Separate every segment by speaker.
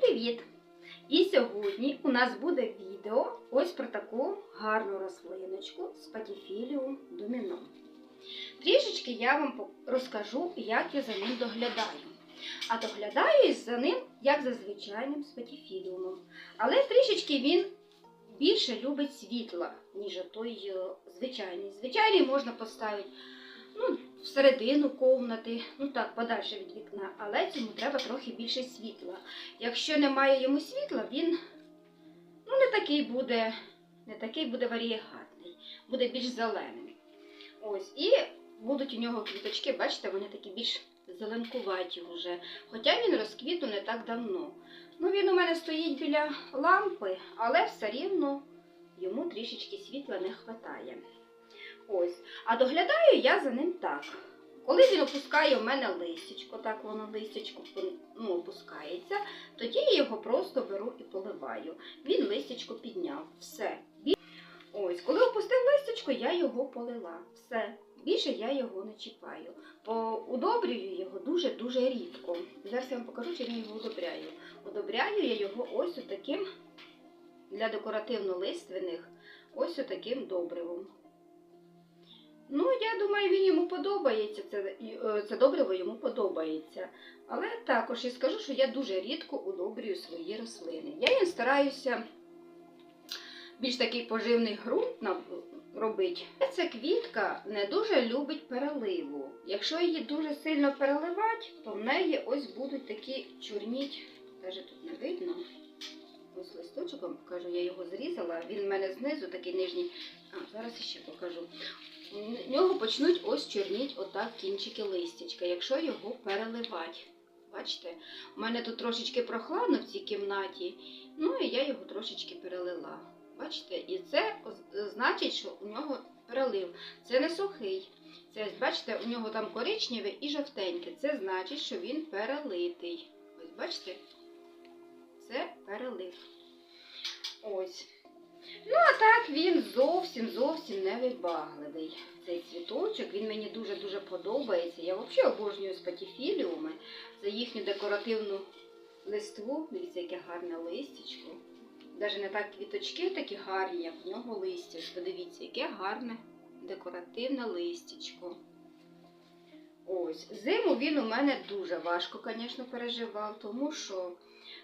Speaker 1: привіт! І сьогодні у нас буде відео ось про таку гарну рослиночку Спатіфіліум доміно. Трішечки я вам розкажу, як я за ним доглядаю. А доглядаю за ним, як за звичайним спатіфіліумом. Але трішечки він більше любить світла, ніж той е, звичайний. Звичайний можна поставити ну, всередину комнати, ну так, подальше від вікна, але цьому треба трохи більше світла. Якщо немає йому світла, він ну, не такий буде, не такий буде варієгатний, буде більш зеленим. Ось, і будуть у нього квіточки, бачите, вони такі більш зеленкуваті вже. Хоча він розквіту не так давно. Ну, він у мене стоїть біля лампи, але все рівно йому трішечки світла не вистачає. Ось. А доглядаю я за ним так. Коли він опускає у мене листячко, так воно листячко ну, опускається, тоді я його просто беру і поливаю. Він листячко підняв. Все. Ось, коли опустив листячко, я його полила. Все. Більше я його не чіпаю. Удобрюю його дуже-дуже рідко. Зараз я вам покажу, чим я його удобряю. Удобряю я його ось таким для декоративно-лиственних, ось таким добривом. Я думаю, він йому подобається. Це, е, це добриво йому подобається. Але також я скажу, що я дуже рідко удобрюю свої рослини. Я їм стараюся більш такий поживний ґрунт робити. Ця квітка не дуже любить переливу. Якщо її дуже сильно переливати, то в неї ось будуть такі чорніть, навіть тут не видно. Ось листочок вам покажу, я його зрізала. Він в мене знизу такий нижній. А, зараз ще покажу. В нього почнуть ось чорніть отак кінчики листячка, якщо його переливати. Бачите, у мене тут трошечки прохладно в цій кімнаті, ну і я його трошечки перелила. Бачите, і це значить, що у нього перелив. Це не сухий. Це, бачите, у нього там коричневе і жовтеньке. Це значить, що він перелитий. Ось бачите? Це перелив. Ось. Він зовсім зовсім невибагливий. Цей цвіточок, він мені дуже-дуже подобається. Я взагалі обожнюю спатіфіліуми за їхню декоративну листву. Дивіться, яке гарне листячко. Навіть не так квіточки такі гарні, як в нього листя. Ось Подивіться, яке гарне декоративне листячко. Ось, зиму він у мене дуже важко, звісно, переживав, тому що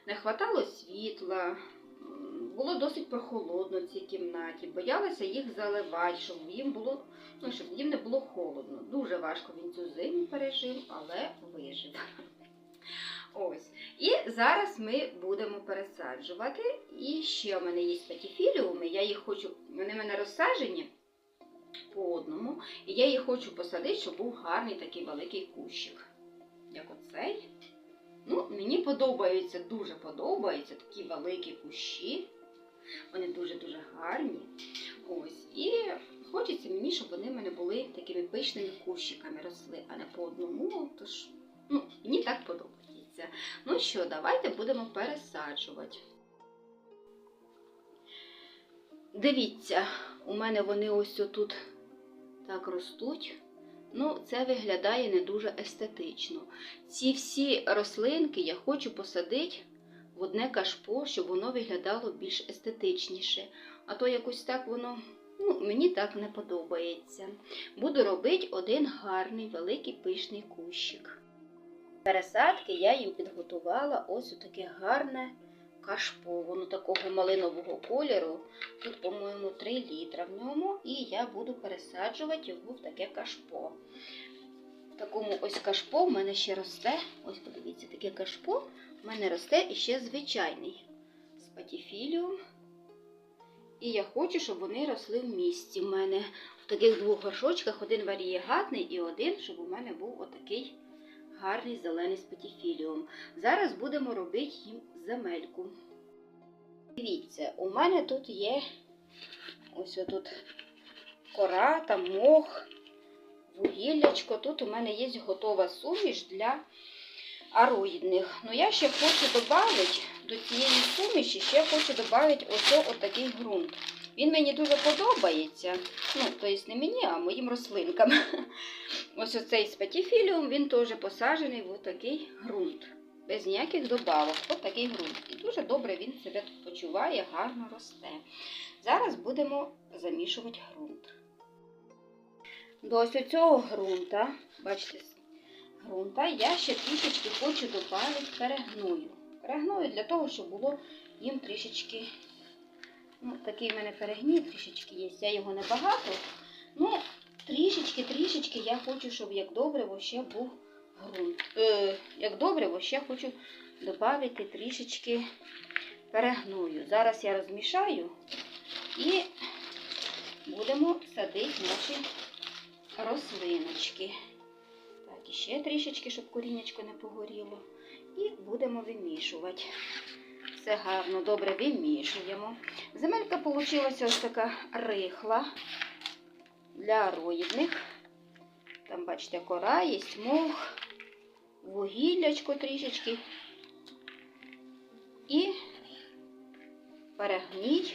Speaker 1: не хватало світла, було досить прохолодно в цій кімнаті. Боялася їх заливати, щоб їм було, ну, щоб їм не було холодно. Дуже важко він цю зиму пережив, але вижив. Ось. І зараз ми будемо пересаджувати. І ще в мене є патіфіліуми, я їх хочу, вони в мене розсаджені по одному. І я їх хочу посадити, щоб був гарний такий великий кущик. Як оцей. Ну, мені подобаються, дуже подобаються такі великі кущі. Вони дуже-дуже гарні. Ось. І хочеться мені, щоб вони в мене були такими пишними кущиками росли, а не по одному. Тож, ну, мені так подобається. Ну що, давайте будемо пересаджувати. Дивіться, у мене вони ось тут так ростуть. Ну, це виглядає не дуже естетично. Ці всі рослинки я хочу посадити в одне кашпо, щоб воно виглядало більш естетичніше. А то якось так воно ну, мені так не подобається. Буду робити один гарний великий пишний кущик. Пересадки я їм підготувала ось таке гарне кашпо. Воно такого малинового кольору. Тут, по-моєму, 3 літра в ньому, і я буду пересаджувати його в таке кашпо. В такому ось кашпо в мене ще росте. Ось подивіться, таке кашпо в мене росте і ще звичайний спатіфіліум. І я хочу, щоб вони росли в місті. У мене в таких двох горшочках один варієгатний і один, щоб у мене був отакий гарний зелений спатіфіліум. Зараз будемо робити їм земельку. Дивіться, у мене тут є ось тут кора, там мох, вугіллячко. Тут у мене є готова суміш для ароїдних. Ну я ще хочу додати до цієї суміші, ще хочу додати ось отакий ґрунт. Він мені дуже подобається. Ну, тобто не мені, а моїм рослинкам. Ось оцей спатіфіліум, він теж посаджений в такий ґрунт. без ніяких добавок. Ось такий ґрунт. І дуже добре він себе почуває, гарно росте. Зараз будемо замішувати ґрунт. До ось цього ґрунта, бачите, ґрунта я ще трішечки хочу додати перегною. Перегною для того, щоб було їм трішечки. Ну, такий в мене перегній трішечки є. Я його небагато. Ну, трішечки, трішечки я хочу, щоб як добре ще був ґрунт. Е, як добре, ще хочу додати трішечки перегною. Зараз я розмішаю і будемо садити наші рослиночки. Ще трішечки, щоб корінечко не погоріло. І будемо вимішувати. Все гарно, добре вимішуємо. Земелька вийшла ось така рихла для роїдних. Там, бачите, кора, є мох, вугіллячко трішечки. І перегній.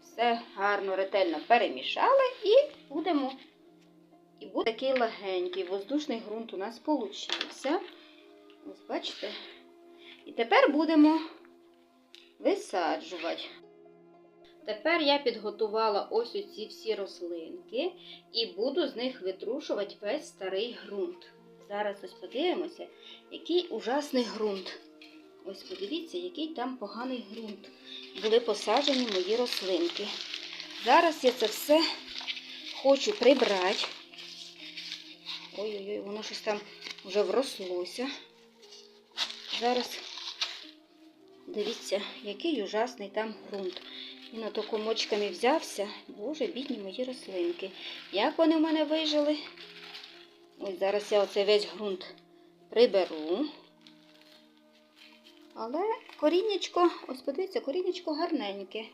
Speaker 1: Все гарно, ретельно перемішали і будемо. Буде такий легенький воздушний ґрунт у нас получився. Ось бачите? І тепер будемо висаджувати. Тепер я підготувала ось оці всі рослинки і буду з них витрушувати весь старий ґрунт. Зараз ось подивимося, який ужасний ґрунт. Ось подивіться, який там поганий ґрунт. Були посаджені мої рослинки. Зараз я це все хочу прибрати. Ой-ой-ой, воно щось там вже врослося. Зараз дивіться, який ужасний там ґрунт. Він ото комочками взявся. Боже, бідні мої рослинки. Як вони в мене вижили? Ось зараз я оцей весь ґрунт приберу. Але коріннячко, ось подивіться, коріннячко гарненьке.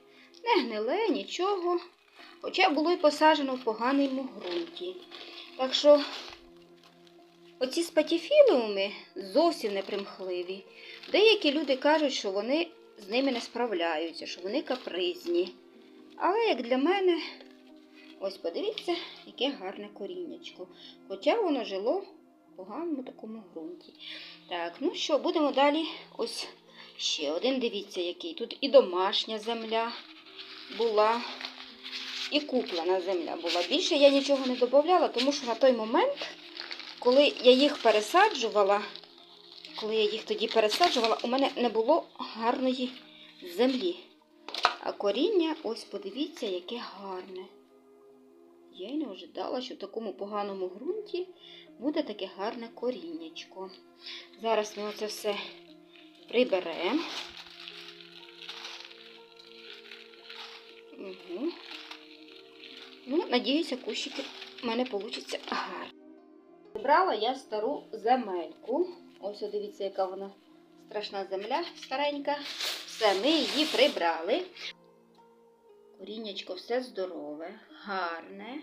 Speaker 1: Не гниле, нічого. Хоча було й посаджено в поганому ґрунті. Так що оці спатіфіліуми зовсім не примхливі. Деякі люди кажуть, що вони з ними не справляються, що вони капризні. Але як для мене, ось подивіться, яке гарне коріннячко. Хоча воно жило в поганому такому ґрунті. Так, ну що, будемо далі. Ось ще один, дивіться, який. Тут і домашня земля була, і куплена земля була. Більше я нічого не додавала, тому що на той момент, коли я їх пересаджувала, коли я їх тоді пересаджувала, у мене не було гарної землі. А коріння, ось подивіться, яке гарне. Я й не ожидала, що в такому поганому ґрунті буде таке гарне коріннячко. Зараз ми оце все приберемо. Угу. Ну, надіюся, кущики в мене вийде гарно. Вибрала я стару земельку. Ось дивіться, яка вона страшна земля старенька. Все, ми її прибрали. Коріннячко все здорове, гарне.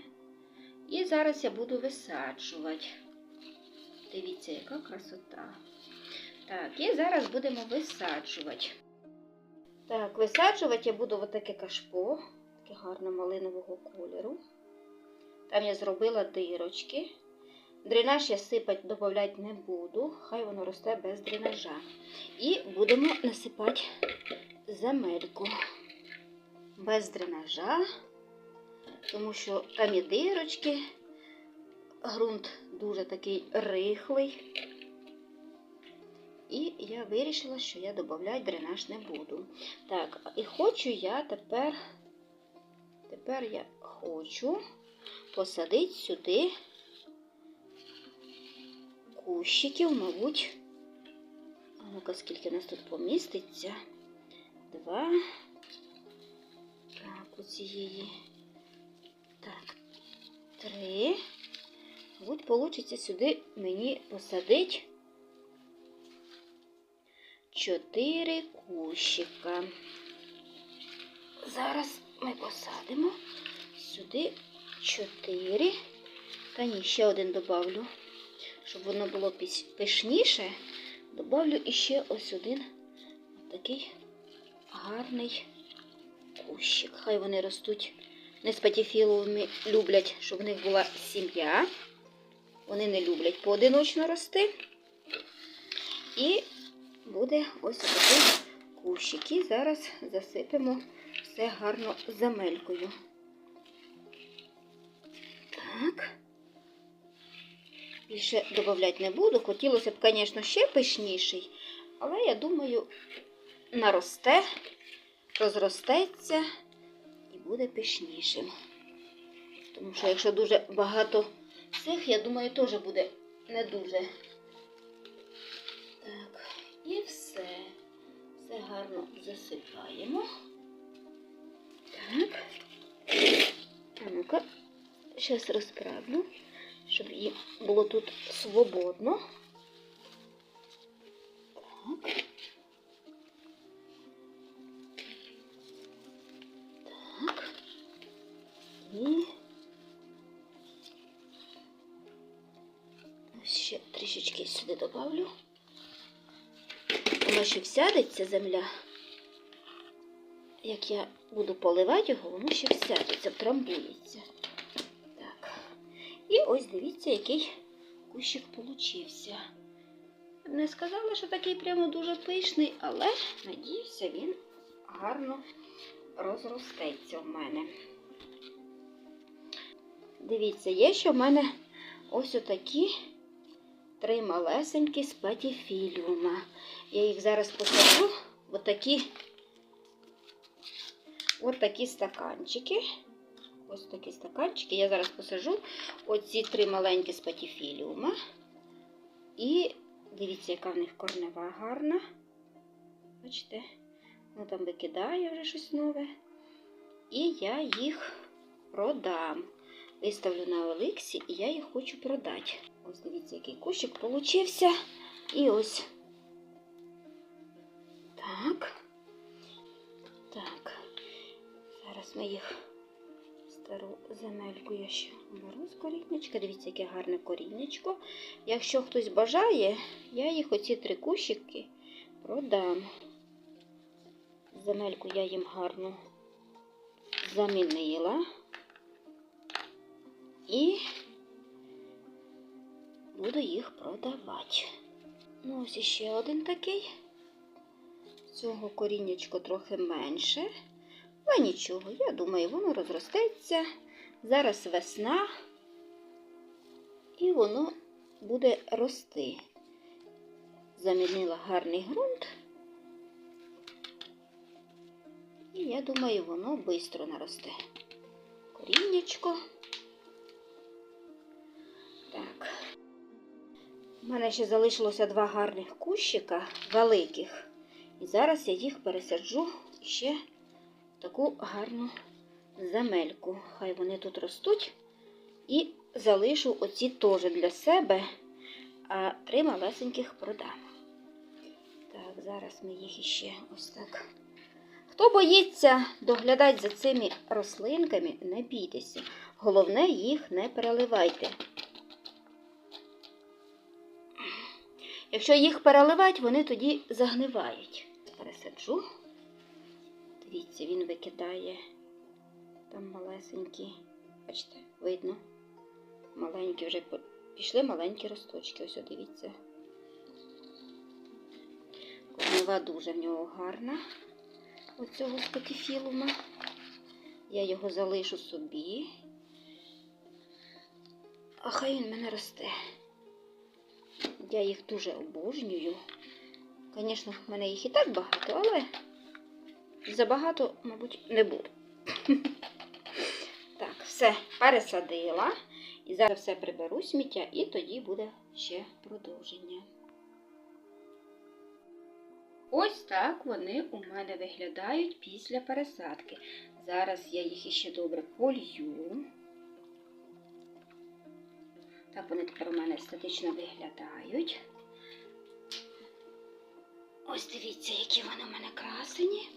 Speaker 1: І зараз я буду висаджувати. Дивіться, яка красота. Так, і зараз будемо висаджувати. Так, висаджувати я буду отаке кашпо, таке гарне малинового кольору. Там я зробила дирочки. Дренаж я сипати, додавати не буду, хай воно росте без дренажа. І будемо насипати земельку без дренажа, тому що там є дирочки, ґрунт дуже такий рихлий. І я вирішила, що я додавати дренаж не буду. Так, і хочу я тепер, тепер я хочу посадити сюди кущиків, мабуть. А ну-ка, скільки нас тут поміститься? Два. Так, у цієї. Так, три. Мабуть, вийде сюди мені посадити чотири кущика. Зараз ми посадимо сюди чотири. Та ні, ще один добавлю щоб воно було пишніше, добавлю іще ось один такий гарний кущик. Хай вони ростуть не з патіфіловими люблять, щоб в них була сім'я. Вони не люблять поодиночно рости. І буде ось такий кущик. І зараз засипемо все гарно земелькою. Так. Більше додати не буду. Хотілося б, звісно, ще пишніший, але я думаю, наросте, розростеться і буде пишнішим. Тому що якщо дуже багато цих, я думаю, теж буде не дуже. Так, і все. Все гарно засипаємо. Так. А ну-ка, зараз розправлю, щоб їм було тут свободно. Так. Так. І ще трішечки сюди добавлю. Воно ще всядеться земля. Як я буду поливати його, воно ще всядеться, втрамбується. Ось дивіться, який кущик получився. Не сказала, що такий прямо дуже пишний, але надіюся, він гарно розростеться в мене. Дивіться, є ще в мене ось отакі три малесенькі спатіфіліума. Я їх зараз посаджу в отакі, от такі стаканчики. Ось такі стаканчики. Я зараз посажу оці три маленькі спатіфіліума. І дивіться, яка в них корнева гарна. Бачите, воно там викидає вже щось нове. І я їх продам. Виставлю на Олексі, і я їх хочу продати. Ось дивіться, який кущик получився. І ось. Так. Так. Зараз ми їх стару земельку я ще беру з коріннячка. Дивіться, яке гарне коріннячко. Якщо хтось бажає, я їх оці три кущики продам. Земельку я їм гарно замінила. І буду їх продавати. Ну, ось іще один такий. Цього коріннячко трохи менше. Але нічого, я думаю, воно розростеться. Зараз весна, і воно буде рости. Замінила гарний ґрунт. І я думаю, воно швидко наросте. Коріннячко. Так. У мене ще залишилося два гарних кущика, великих. І зараз я їх пересаджу ще таку гарну земельку. Хай вони тут ростуть. І залишу оці теж для себе, а три малесеньких продам. Так, зараз ми їх іще ось так. Хто боїться доглядати за цими рослинками, не бійтеся. Головне, їх не переливайте. Якщо їх переливати, вони тоді загнивають. Пересаджу. Дивіться, він викидає там малесенькі, бачите, видно. Маленькі вже пішли маленькі росточки. Ось, дивіться. Корнева дуже в нього гарна. Оцього спатіфілума. Я його залишу собі. А хай він мене росте. Я їх дуже обожнюю. Звісно, в мене їх і так багато, але забагато, мабуть, не буду. Так, все, пересадила. І зараз все приберу сміття, і тоді буде ще продовження. Ось так вони у мене виглядають після пересадки. Зараз я їх іще добре полью. Так вони тепер у мене естетично виглядають. Ось дивіться, які вони у мене красені.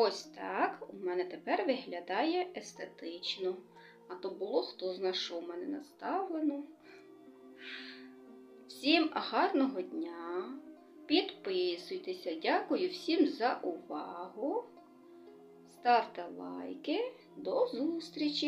Speaker 1: Ось так у мене тепер виглядає естетично. А то було хто зна що в мене наставлено. Всім гарного дня! Підписуйтеся, дякую всім за увагу. Ставте лайки. До зустрічі!